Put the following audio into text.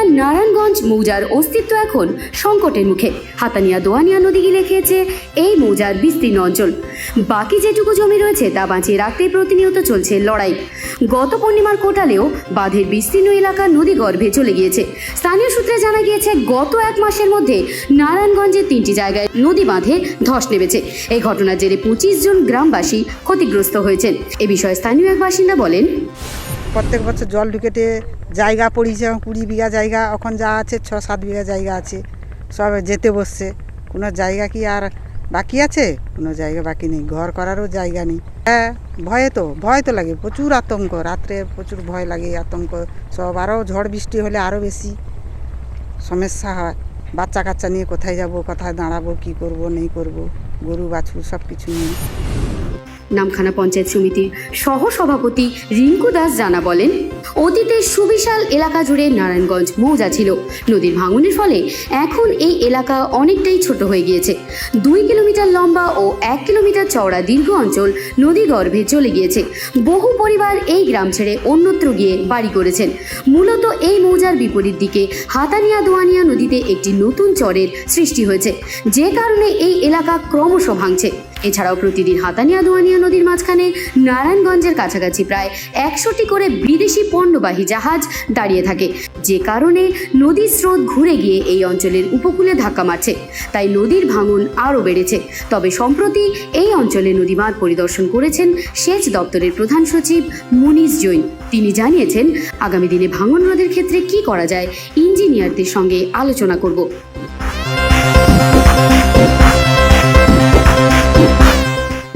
নামখানা নারায়ণগঞ্জ মৌজার অস্তিত্ব এখন সংকটের মুখে। হাতানিয়া দোয়ানিয়া নদী গিলে খেয়েছে এই মৌজার বিস্তীর্ণ অঞ্চল। বাকি যেটুকু জমি রয়েছে তা বাঁচিয়ে রাখতে প্রতিনিয়ত চলছে লড়াই। গত পূর্ণিমার কোটালেও বাঁধের বিস্তীর্ণ এলাকা নদী গর্ভে চলে গিয়েছে। স্থানীয় সূত্রে জানা গিয়েছে, গত এক মাসের মধ্যে নারায়ণগঞ্জের তিনটি জায়গায় নদী বাঁধে ধস নেমেছে। এই ঘটনার জেরে পঁচিশ জন গ্রামবাসী ক্ষতিগ্রস্ত হয়েছেন। এ বিষয়ে স্থানীয় এক বাসিন্দা বলেন প্রত্যেক বছর জল ঢুকেটে, জায়গা পড়িয়েছে, এখন কুড়ি বিঘা জায়গা, এখন যা আছে ছ সাত বিঘা জায়গা আছে, সব যেতে বসছে। কোনো জায়গা কি আর বাকি আছে? কোনো জায়গা বাকি নেই, ঘর করারও জায়গা নেই। হ্যাঁ ভয়ে তো, ভয় তো লাগে, প্রচুর আতঙ্ক, রাত্রে প্রচুর ভয় লাগে আতঙ্ক, সব আরও ঝড় বৃষ্টি হলে আরও বেশি সমস্যা হয়। বাচ্চা কাচ্চা নিয়ে কোথায় যাব, কোথায় দাঁড়াবো, কি করব, নেই করব, গরু, বাছুর সব কিছু নিয়ে। নামখানা পঞ্চায়েত সমিতির সহ সভাপতি রিঙ্কু দাস জানা বলেন, অতীতে সুবিশাল এলাকা জুড়ে নারায়ণগঞ্জ মৌজা ছিল। নদীর ভাঙনের ফলে এখন এই এলাকা অনেকটাই ছোট হয়ে গিয়েছে। দুই কিলোমিটার লম্বা ও এক কিলোমিটার চওড়া দীর্ঘ অঞ্চল নদী গর্ভে চলে গিয়েছে। বহু পরিবার এই গ্রাম ছেড়ে অন্যত্র গিয়ে বাড়ি করেছেন। মূলত এই মৌজার বিপরীত দিকে হাতানিয়া দোয়ানিয়া নদীতে একটি নতুন চরের সৃষ্টি হয়েছে। যে কারণে এই এলাকা ক্রমশ ভাঙছে। এছাড়াও প্রতিদিন হাতানিয়া দোয়ানিয়া নদীর মাঝখানে নারায়ণগঞ্জের কাছাকাছি প্রায় একশোটি করে বিদেশি পণ্যবাহী জাহাজ দাঁড়িয়ে থাকে। যে কারণে নদীর স্রোত ঘুরে গিয়ে এই অঞ্চলের উপকূলে ধাক্কা মারছে। তাই নদীর ভাঙন আরও বেড়েছে। তবে সম্প্রতি এই অঞ্চলে নদীবাঁধ পরিদর্শন করেছেন সেচ দপ্তরের প্রধান সচিব মুনিশ জৈন। তিনি জানিয়েছেন, আগামী দিনে ভাঙন রোধের ক্ষেত্রে কি করা যায়, ইঞ্জিনিয়ারদের সঙ্গে আলোচনা করব।